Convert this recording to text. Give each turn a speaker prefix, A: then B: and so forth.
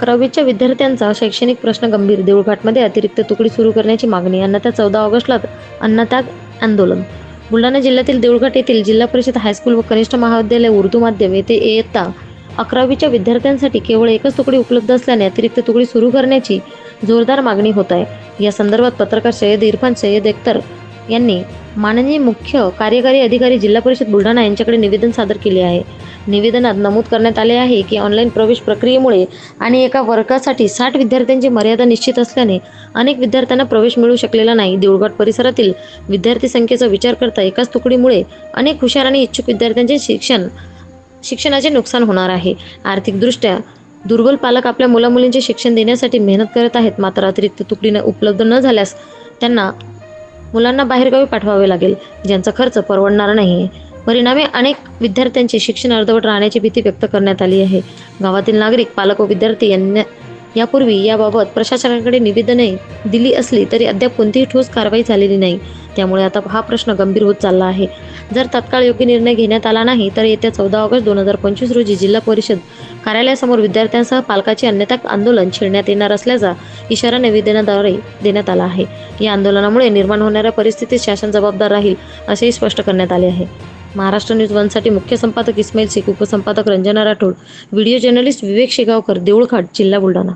A: अकरावीच्या विद्यार्थ्यांचा शैक्षणिक प्रश्न गंभीर. देऊळघाटमध्ये अतिरिक्त तुकडी सुरू करण्याची मागणी अन्नथा चौदा ऑगस्टला अन्नत्याग आंदोलन. बुलढाणा जिल्ह्यातील देऊळघाट येथील जिल्हा परिषद हायस्कूल व कनिष्ठ महाविद्यालय उर्दू माध्यम येथे इयत्ता अकरावीच्या विद्यार्थ्यांसाठी केवळ एकच तुकडी उपलब्ध असल्याने अतिरिक्त तुकडी सुरू करण्याची जोरदार मागणी होत आहे. या संदर्भात पत्रकार सय्यद इरफान सय्यद एकतर यांनी माननीय मुख्य कार्यकारी अधिकारी जिल्हा परिषद बुलढाणा यांच्याकडे निवेदन सादर केले आहे. निवेदनात नमूद करण्यात आले आहे की ऑनलाईन प्रवेश प्रक्रियेमुळे आणि एका वर्गासाठी साठ विद्यार्थ्यांची मर्यादा निश्चित असल्याने अनेक विद्यार्थ्यांना प्रवेश मिळू शकलेला नाही. देऊळघाट परिसरातील विद्यार्थी संख्येचा विचार करता एकाच तुकडीमुळे अनेक हुशार आणि इच्छुक विद्यार्थ्यांचे शिक्षण शिक्षणाचे नुकसान होणार आहे. आर्थिकदृष्ट्या दुर्बल पालक आपल्या मुलामुलींचे शिक्षण देण्यासाठी मेहनत करत आहेत. मात्र अतिरिक्त तुकडीने उपलब्ध न झाल्यास त्यांना मुलांना बाहेरगावी पाठवावे लागेल. ज्यांचा खर्च परवडणार नाही. परिणामी अनेक विद्यार्थ्यांचे शिक्षण अर्धवट राहण्याची भीती व्यक्त करण्यात आली आहे. गावातील नागरिक पालक व विद्यार्थी यांना यापूर्वी याबाबत प्रशासनाकडे निवेदने दिली असली तरी अद्याप कोणतीही ठोस कारवाई झालेली नाही. त्यामुळे आता हा प्रश्न गंभीर होत चालला आहे. जर तत्काळ योग्य निर्णय घेण्यात आला नाही तर येत्या चौदा ऑगस्ट दोन हजार पंचवीस रोजी जिल्हा परिषद कार्यालयासमोर विद्यार्थ्यांसह पालकाचे अन्यथा आंदोलन छेडण्यात येणार असल्याचा इशारा निवेदनाद्वारे देण्यात आला आहे. या आंदोलनामुळे निर्माण होणाऱ्या परिस्थितीत शासन जबाबदार राहील असेही स्पष्ट करण्यात आले आहे. महाराष्ट्र न्यूज वनसाठी मुख्य संपादक इस्माईल शेख उपसंपादक रंजना राठोड व्हिडिओ जर्नलिस्ट विवेक शेगावकर देऊळघाट जिल्हा बुलढाणा.